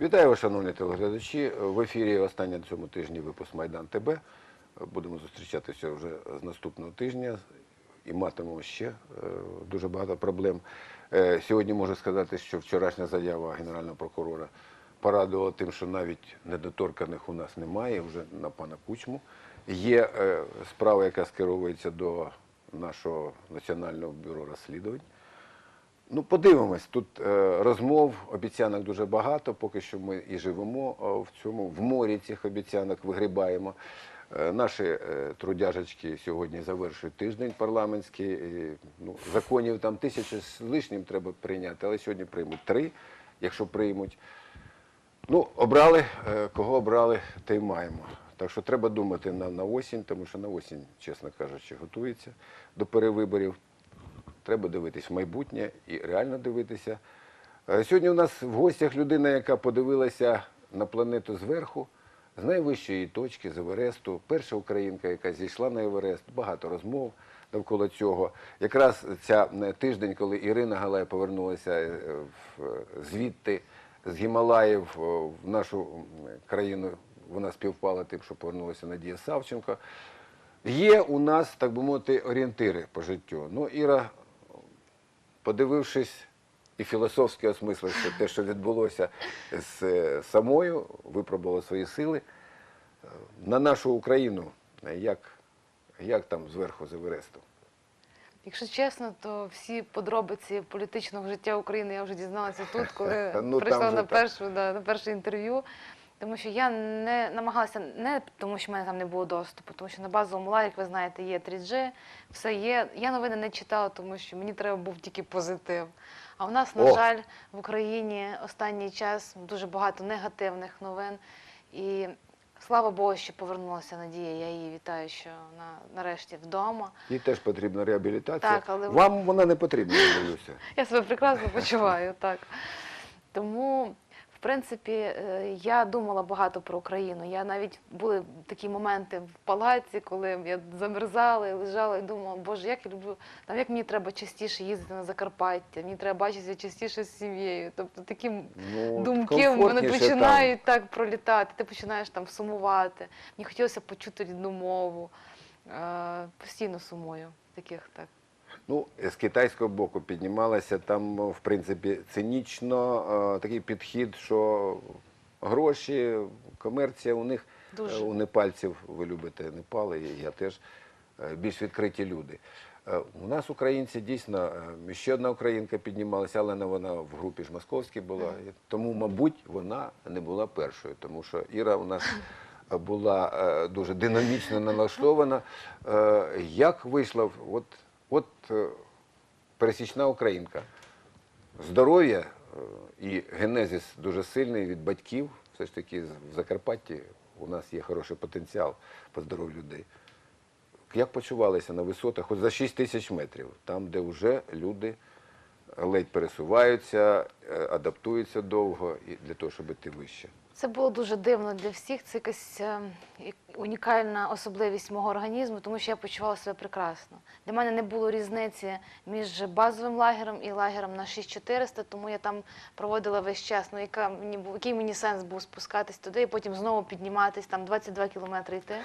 Вітаю шановні телеглядачі. В ефірі останній на цьому тижні випуск Майдан ТБ. Будемо зустрічатися вже з наступного тижня і матимемо ще е, дуже багато проблем. Е, Сьогодні можу сказати, що вчорашня заява генерального прокурора порадувала тим, що навіть недоторканих у нас немає вже на пана Кучму. Є е, справа, яка скеровується до нашого національного бюро розслідувань. Ну, подивимось, тут е, розмов, обіцянок дуже багато. Поки що ми і живемо е, в цьому, в морі цих обіцянок вигрібаємо. Е, наші трудяжечки сьогодні завершують тиждень парламентський. І, ну, законів там тисячі з лишнім треба прийняти, але сьогодні приймуть три, якщо приймуть. Ну, обрали, кого обрали, те й маємо. Так що треба думати на, на осінь, тому що на осінь, чесно кажучи, готується до перевиборів. Треба дивитись в майбутнє і реально дивитися. Е, Сьогодні у нас в гостях людина, яка подивилася на планету зверху, з найвищої точки, з Евересту. Перша українка, яка зійшла на Еверест, багато розмов навколо цього. Якраз ця е, тиждень, коли Ірина Галай повернулася е, звідти з Гімалаїв в нашу країну, вона співпала тим, що повернулася Надія Савченко. Є у нас, так би мовити, орієнтири по життю. Ну, Іра подивившись і філософськи осмисливши те, що відбулося з е, самою, випробувала свої сили е, на нашу Україну, як, як там зверху з Евересту. Якщо чесно, то всі подробиці політичного життя України я вже дізналася тут, коли Ну, прийшла на першу да, на перше інтерв'ю. Тому що я не намагалася не тому, що в мене там не було доступу, тому що на базовому як ви знаєте, є 3G, все є. Я новини не читала, тому що мені треба був тільки позитив. А в нас, на О! жаль, в Україні останній час дуже багато негативних новин. І слава Богу, що повернулася Надія. Я її вітаю, що вона нарешті вдома. Їй теж потрібна реабілітація. Так, але- Вам вона не потрібна, я дивлюся. Я себе прекрасно почуваю, так. Тому, в принципі, е, я думала багато про Україну. Я навіть були такі моменти в палаці, коли я замерзала і лежала і думала, боже, як я люблю, там як мені треба частіше їздити на Закарпаття, мені треба бачитися частіше з сім'єю. Тобто такі Ну, думки в мене починають так пролітати. Ти починаєш там сумувати. Мені хотілося почути рідну мову. Е, Постійно сумую таких так. Ну, з китайського боку піднімалася там, в принципі, цинічно е, такий підхід, що гроші, комерція у них, Дуже. е, у непальців, ви любите Непали, я теж е, більш відкриті люди. Е, У нас українці дійсно, е, ще одна українка піднімалася, але вона в групі ж московській була. Тому, мабуть, вона не була першою, тому що Іра у нас була е, дуже динамічно налаштована. Е, Як вийшла, от, от е, пересічна українка, здоров'я е, і генезис дуже сильний від батьків. Все ж таки в Закарпатті у нас є хороший потенціал по здоров'ю людей. Як почувалися на висотах, хоч за 6 тисяч метрів, там, де вже люди ледь пересуваються, е, адаптуються довго для того, щоб іти вище. Це було дуже дивно для всіх. Це якась е, унікальна особливість мого організму, тому що я почувала себе прекрасно. Для мене не було різниці між базовим лагером і лагером на 6400, тому я там проводила весь час. Ну, яка мені який мені сенс був спускатись туди і потім знову підніматись, там 22 кілометри йти.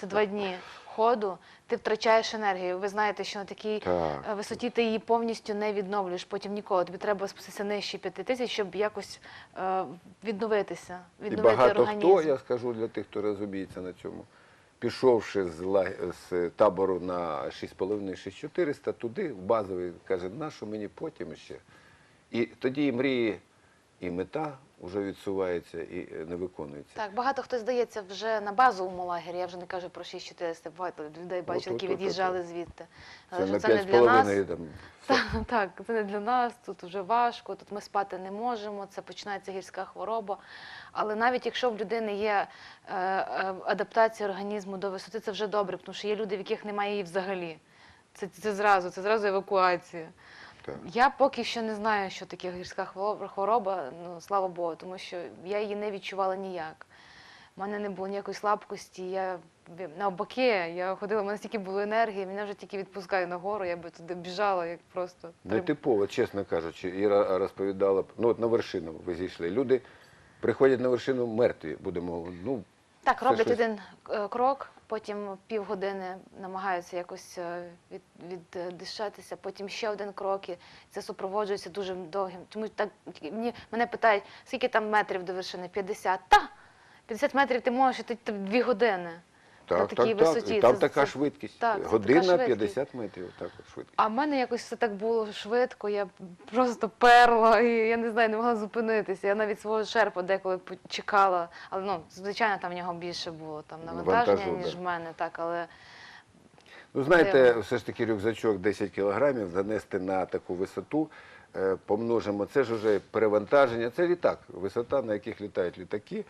Це два дні ходу. Ти втрачаєш енергію. Ви знаєте, що на такій Так. е, висоті ти її повністю не відновлюєш потім ніколи. Тобі треба спуститися нижче п'яти тисяч, щоб якось е, відновитися, І відновити багато організм. хто, я скажу для тих, хто розуміється на цьому, пішовши з, лаг- з табору на 6,5-6400 туди, в базовий, каже, на що мені потім ще. І тоді і мрії, і мета вже відсуваються і е, не виконуються. Так, багато хто здається вже на базовому лагері. Я вже не кажу про 6400, багато людей бачу, які от, от, від'їжджали звідти. Це на це не для нас. там. Так, так, це не для нас, тут вже важко, тут ми спати не можемо, це починається гірська хвороба. Але навіть якщо в людини є е, е, адаптація організму до висоти, це вже добре, тому що є люди, в яких немає її взагалі. Це, це зразу, це зразу евакуація. Так. Я поки що не знаю, що таке гірська хвороба- ну слава Богу, тому що я її не відчувала ніяк. У мене не було ніякої слабкості. Я навпаки, я ходила, у мене стільки було енергії, мене вже тільки відпускає нагору, я би туди біжала, як просто трим- Нетипово, чесно кажучи, Іра розповідала, ну от на вершину ви зійшли. Люди приходять на вершину мертві, будемо. Ну, Так, роблять щось- один е, крок, потім півгодини намагаються якось е, від, віддишатися, потім ще один крок, і це супроводжується дуже довгим. Тому так мені мене питають, скільки там метрів до вершини? 50. Та! 50 метрів ти можеш іти ти дві години. Так, на такій так, так. висоті. І там Це- така це- швидкість. так, це така Година швидкість. 50 метрів. Так, от швидкість. А в мене якось все так було швидко, я просто перла, і я не знаю, не могла зупинитися. Я навіть свого шерпа деколи чекала, але ну, звичайно, там в нього більше було там навантаження, Вантажу, ніж в мене, так, але Ну, знаєте, все ж таки рюкзачок 10 кілограмів занести на таку висоту, е, помножимо, це ж вже перевантаження, це літак, висота, на яких літають літаки.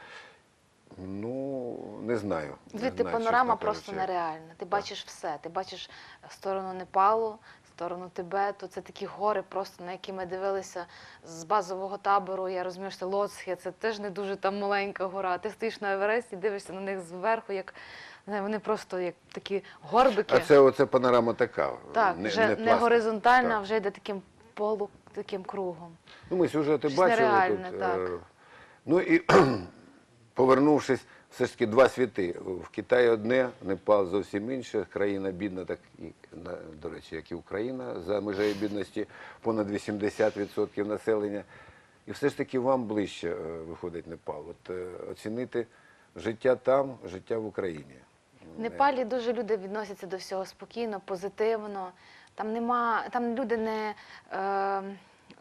Ну, не знаю. не звідти знаю, панорама просто нереальна. Ти бачиш все. Ти бачиш сторону Непалу, сторону Тибету. Це такі гори, просто на які ми дивилися з базового табору. Я розумію, що Лоцхе, це теж не дуже там маленька гора. Ти стоїш на Евересті, дивишся на них зверху, як вони просто як такі горбики. А це оце панорама така. Так, не, вже не не, горизонтальна, Так. а вже йде таким полу, таким кругом. Ну, ми сюжети Щось бачили нереальне, тут. так. е, Ну і повернувшись, все ж таки два світи. В Китаї одне, Непал зовсім інше, країна бідна, так і, до речі, як і Україна, за межею бідності понад 80% населення. І все ж таки вам ближче е, виходить Непал. От е, оцінити життя там, життя в Україні. В Непалі дуже люди відносяться до всього спокійно, позитивно. Там нема, там люди не е,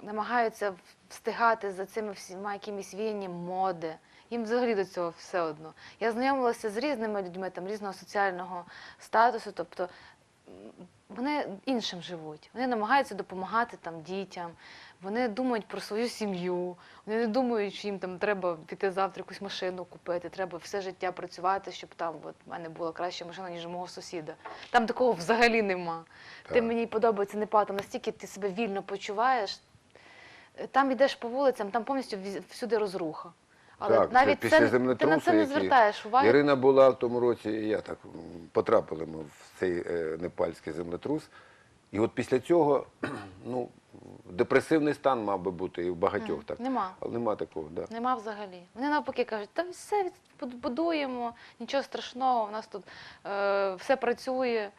намагаються встигати за цими всіма якимись віянням моди. Їм взагалі до цього все одно. Я знайомилася з різними людьми там різного соціального статусу, тобто вони іншим живуть. Вони намагаються допомагати там дітям. Вони думають про свою сім'ю. Вони не думають, що їм там треба піти завтра якусь машину купити. Треба все життя працювати, щоб там от, в мене була краща машина, ніж у мого сусіда. Там такого взагалі нема. Так. Ти мені подобається Непал, там настільки ти себе вільно почуваєш. Е, Там йдеш по вулицям, там повністю всюди розруха. Але Так, це навіть після це, ти на це не звертаєш уваги. Ірина була в тому році, і я так потрапили ми в цей е, непальський землетрус. І от після цього ну, депресивний стан мав би бути і в багатьох. Мгм. Так. Нема. Але нема такого. Да. Нема взагалі. Вони навпаки кажуть, та все будуємо, нічого страшного, у нас тут е, все працює.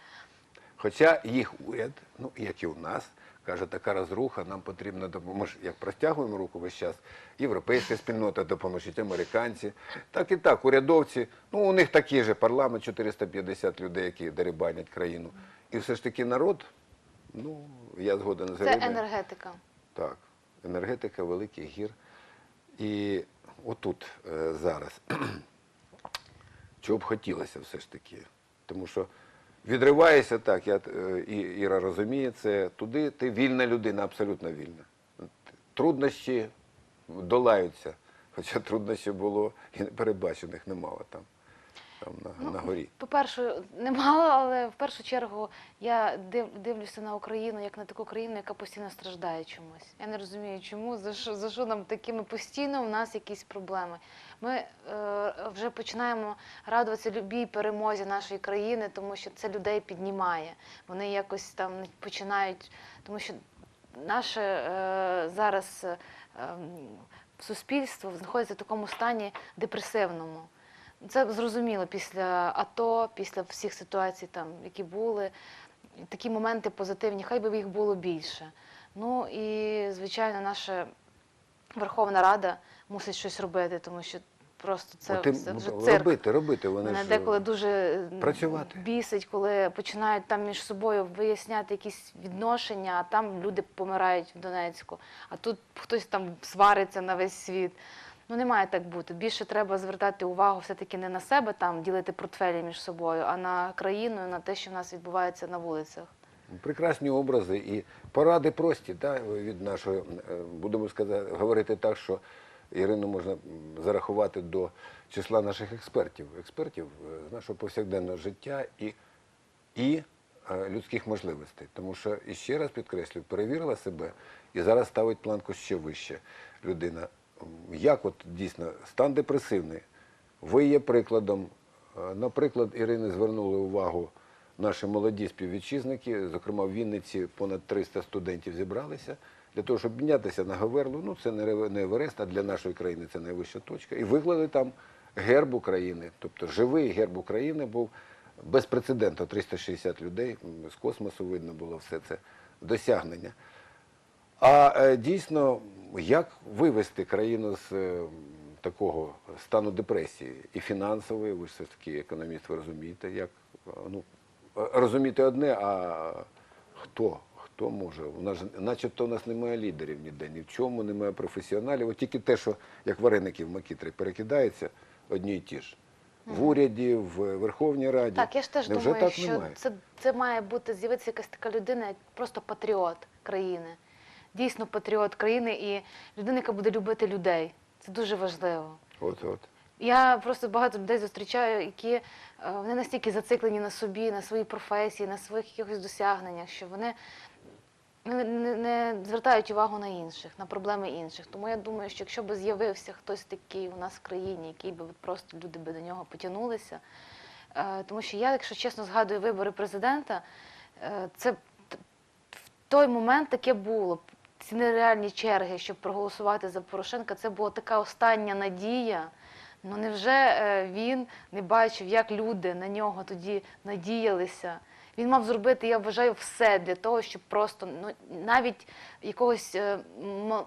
Хоча їх уряд, ну як і у нас, каже, така розруха, нам потрібна допомога. Ми ж як простягуємо руку весь час, європейська спільнота допоможуть, американці, так і так, урядовці. Ну, у них такий же парламент, 450 людей, які дерибанять країну. І все ж таки народ, ну, я згоден з Це енергетика. Так, енергетика великих гір. І отут е, зараз. Чого б хотілося все ж таки? Тому що відриваєшся так, я, е, і Іра розуміє це, туди ти вільна людина, абсолютно вільна. Труднощі долаються, хоча труднощі було і непередбачених немало там, там на, на горі. По-перше, немало, але в першу чергу я див- дивлюся на Україну як на таку країну, яка постійно страждає чомусь. Я не розумію, чому, за що, за що нам такими постійно у нас якісь проблеми. Ми е, вже починаємо радуватися любій перемозі нашої країни, тому що це людей піднімає. Вони якось там починають, тому що наше е, зараз е, суспільство знаходиться в такому стані депресивному. Це зрозуміло після АТО, після всіх ситуацій, там, які були. Такі моменти позитивні, хай би їх було більше. Ну і, звичайно, наша Верховна Рада мусить щось робити, тому що просто це, ти- це вже цирк. робити, робити. Вони Мене ж, деколи дуже е, працювати. бісить, коли починають там між собою виясняти якісь відношення, а там люди помирають в Донецьку, а тут хтось там свариться на весь світ. Ну не має так бути. Більше треба звертати увагу все-таки не на себе там, ділити портфелі між собою, а на країну, на те, що в нас відбувається на вулицях. Прекрасні образи і поради прості та, від нашої, е, будемо сказати, говорити так, що Ірину можна зарахувати до числа наших експертів, експертів е, з нашого повсякденного життя і, і е, людських можливостей. Тому що, і ще раз підкреслюю, перевірила себе і зараз ставить планку ще вище людина. Як от дійсно стан депресивний? Ви є прикладом. Е, Наприклад, Ірини звернули увагу наші молоді співвітчизники, зокрема в Вінниці понад 300 студентів зібралися. для того, щоб піднятися на Говерлу, ну це не Еверест, а для нашої країни це найвища точка. І виклали там герб України. Тобто живий герб України був без прецеденту. 360 людей з космосу видно було все це досягнення. А е, дійсно, як вивести країну з е, такого стану депресії і фінансової, ви ж все таки економіст, ви розумієте, як е, ну, е, розуміти одне, а хто? Хто може? У нас начебто у нас немає лідерів ніде, ні в чому, немає професіоналів. От тільки те, що як вареники в макітрі перекидається, одні й ті ж. В уряді, в Верховній Раді. Так, я ж теж Невже думаю, що немає? це, це має бути з'явитися якась така людина, як просто патріот країни. Дійсно патріот країни і людина, яка буде любити людей. Це дуже важливо. От, от. Я просто багато людей зустрічаю, які е, вони настільки зациклені на собі, на своїй професії, на своїх якихось досягненнях, що вони не, не, не звертають увагу на інших, на проблеми інших. Тому я думаю, що якщо б з'явився хтось такий у нас в країні, який би просто люди би до нього потягнулися. Е, Тому що я, якщо чесно, згадую вибори президента, е, це в той момент таке було. Ці нереальні черги, щоб проголосувати за Порошенка, це була така остання надія. Ну невже е, він не бачив, як люди на нього тоді надіялися? Він мав зробити, я вважаю, все для того, щоб просто ну навіть якогось е,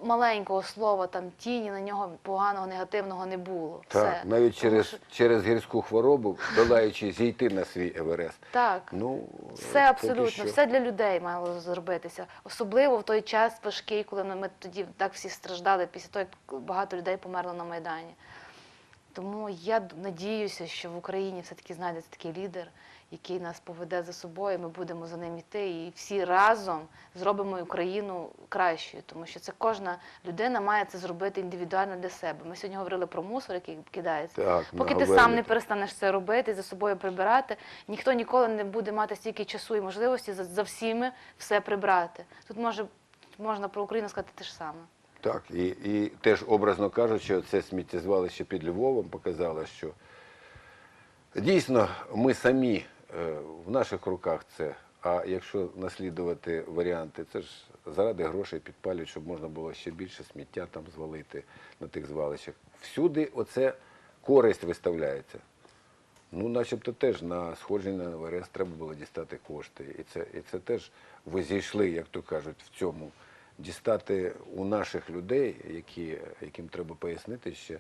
маленького слова там тіні на нього поганого, негативного не було. Так, все. навіть Тому через, що- через гірську хворобу, долаючи зійти на свій Еверест. так. Ну, Все абсолютно, що. все для людей мало зробитися. Особливо в той час важкий, коли ми тоді так всі страждали після того, як багато людей померло на Майдані. Тому я надіюся, що в Україні все-таки знайдеться такий лідер, який нас поведе за собою, ми будемо за ним йти і всі разом зробимо Україну кращою, тому що це кожна людина має це зробити індивідуально для себе. Ми сьогодні говорили про мусор, який кидається. Так, Поки ти сам не перестанеш це робити, за собою прибирати, ніхто ніколи не буде мати стільки часу і можливості за, за всіми все прибрати. Тут може можна про Україну сказати те ж саме. Так, і, і теж образно кажучи, це сміттєзвалище під Львовом показало, що дійсно ми самі в наших руках це. А якщо наслідувати варіанти, це ж заради грошей підпалюють, щоб можна було ще більше сміття там звалити на тих звалищах. Всюди оце користь виставляється. Ну, начебто теж на сходження на Еверест треба було дістати кошти. І це, і це теж ви зійшли, як то кажуть, в цьому. Дістати у наших людей, які, яким треба пояснити ще.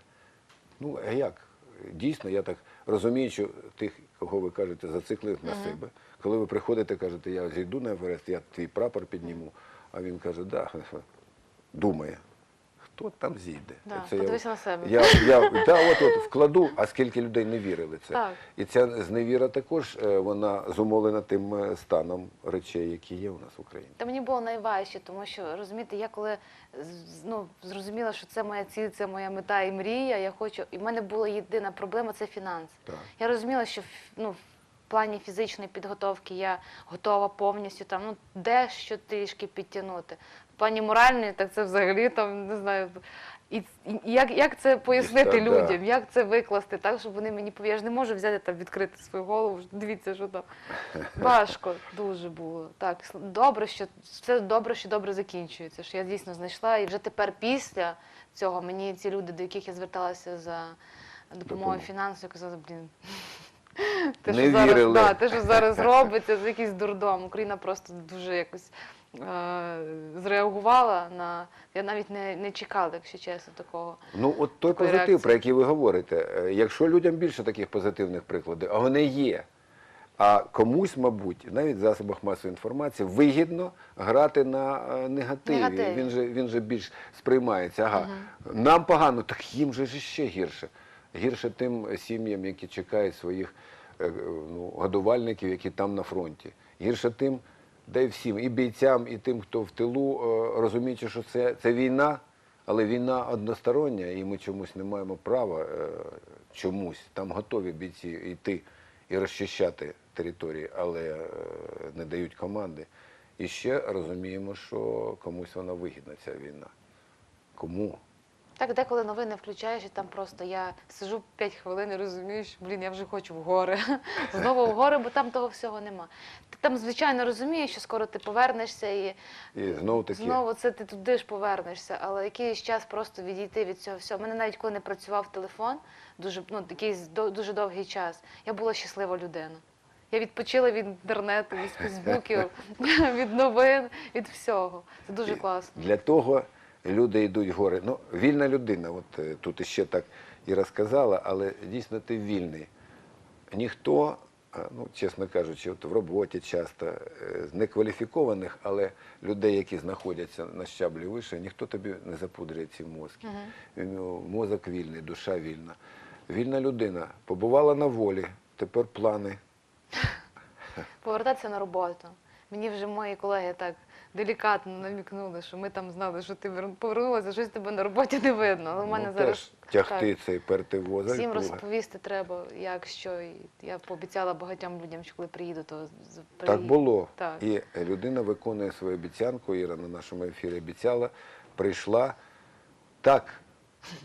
Ну, а як? Дійсно, я так розумію, що тих, кого ви кажете, зациклив на себе. Коли ви приходите, кажете, я зійду на Еверест, я твій прапор підніму, а він каже, да, думає. Хто там зійде? Да, Це подивися на себе. Я, я да, от, от, вкладу, а скільки людей не вірили це. Так. І ця зневіра також е, вона зумовлена тим е, станом речей, які є у нас в Україні. Та мені було найважче, тому що розумієте, я коли ну, зрозуміла, що це моя ціль, це моя мета і мрія. Я хочу, і в мене була єдина проблема це фінанси. Так. Я розуміла, що ну, в плані фізичної підготовки я готова повністю там, ну, дещо трішки підтягнути. Плані моральної, так це взагалі там не знаю. І, і як, як це пояснити так, да. людям, як це викласти так, щоб вони мені повірили. Я ж не можу взяти там, відкрити свою голову. Дивіться, що там. Важко дуже було. Так, добре, що все добре, що добре закінчується. Що я дійсно знайшла, і вже тепер після цього мені ці люди, до яких я зверталася за допомогою фінансовою, казали, блін. Те, що зараз, да, те, що зараз робиться, це якийсь дурдом. Україна просто дуже якось зреагувала на. Я навіть не, не чекала, якщо чесно, такого. Ну, от той позитив, реакції. про який ви говорите, е, якщо людям більше таких позитивних прикладів, а вони є. А комусь, мабуть, навіть в засобах масової інформації вигідно грати на е, негативі. Негативі. Він же він же більш сприймається. Ага, нам погано, так їм же ще гірше. Гірше тим сім'ям, які чекають своїх е, е, ну, годувальників, які там на фронті. Гірше тим, да й всім, і бійцям, і тим, хто в тилу, е, розуміючи, що це, це війна, але війна одностороння, і ми чомусь не маємо права е, чомусь. Там готові бійці йти і розчищати території, але е, не дають команди. І ще розуміємо, що комусь вона вигідна, ця війна. Кому? Так, деколи новини включаєш, і там просто я сижу 5 хвилин і розумію, що блін, я вже хочу в гори. Знову в гори, бо там того всього нема. Ти там, звичайно, розумієш, що скоро ти повернешся і І знову таки. знову це ти туди ж повернешся. Але якийсь час просто відійти від цього всього. У мене навіть коли не працював телефон, дуже ну якийсь дуже довгий час, я була щаслива людина. Я відпочила від інтернету, від фейсбуків, від новин, від всього. Це дуже класно. Для того люди йдуть в гори. Ну, вільна людина, от е, тут іще так і розказала, але дійсно ти вільний. Ніхто, е, ну, чесно кажучи, от в роботі часто е, з некваліфікованих, але людей, які знаходяться на щаблі вище, ніхто тобі не запудрює ці мозки. Ну, Мозок вільний, душа вільна. Вільна людина побувала на волі, тепер плани. Повертатися на роботу. Мені вже мої колеги так делікатно намікнули, що ми там знали, що ти вер- повернулася, щось тебе на роботі не видно. Але в мене ну, зараз теж тягти так, цей пертивоза. всім розповісти треба, як що. І я пообіцяла багатьом людям, що коли приїду, то з- Так було. Так. І людина виконує свою обіцянку. Іра на нашому ефірі обіцяла, прийшла. Так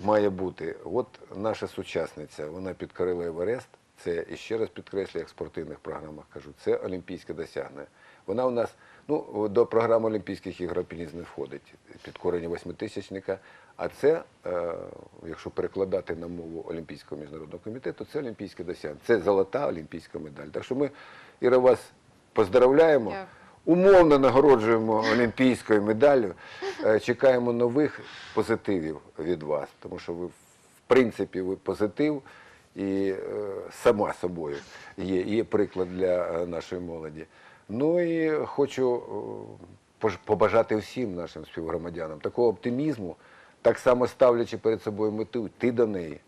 має бути. От наша сучасниця, вона підкорила Еверест. Це і ще раз підкреслюю, як в спортивних програмах кажу, це олімпійське досягнення. Вона у нас ну, до програми Олімпійських ігор альпінізм не входить, підкорення восьмитисячника. А це, е, якщо перекладати на мову Олімпійського міжнародного комітету, це олімпійське досягнення. Це золота олімпійська медаль. Так що ми, Іра, вас поздравляємо. Дякую. Умовно нагороджуємо олімпійською медаллю. Е, Чекаємо нових позитивів від вас, тому що ви, в принципі, ви позитив і е, сама собою є, є приклад для нашої молоді. Ну і хочу е, побажати всім нашим співгромадянам такого оптимізму, так само ставлячи перед собою мету, йти до неї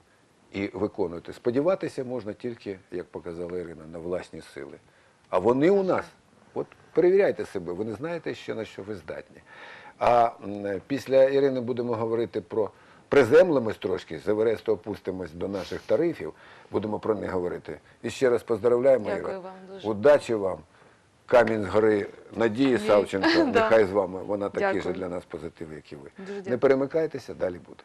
і виконувати. Сподіватися можна тільки, як показала Ірина, на власні сили. А вони у нас. От перевіряйте себе, ви не знаєте ще на що ви здатні. А після Ірини будемо говорити про приземлимось трошки, з Евересту опустимось до наших тарифів, будемо про них говорити. І ще раз поздравляємо, Дякую Іра. вам дуже. Удачі вам. Камінь з гори Надії Ні. Савченко, нехай з вами. Вона такий же для нас позитив, як і ви. Дуже Не перемикайтеся, далі буде.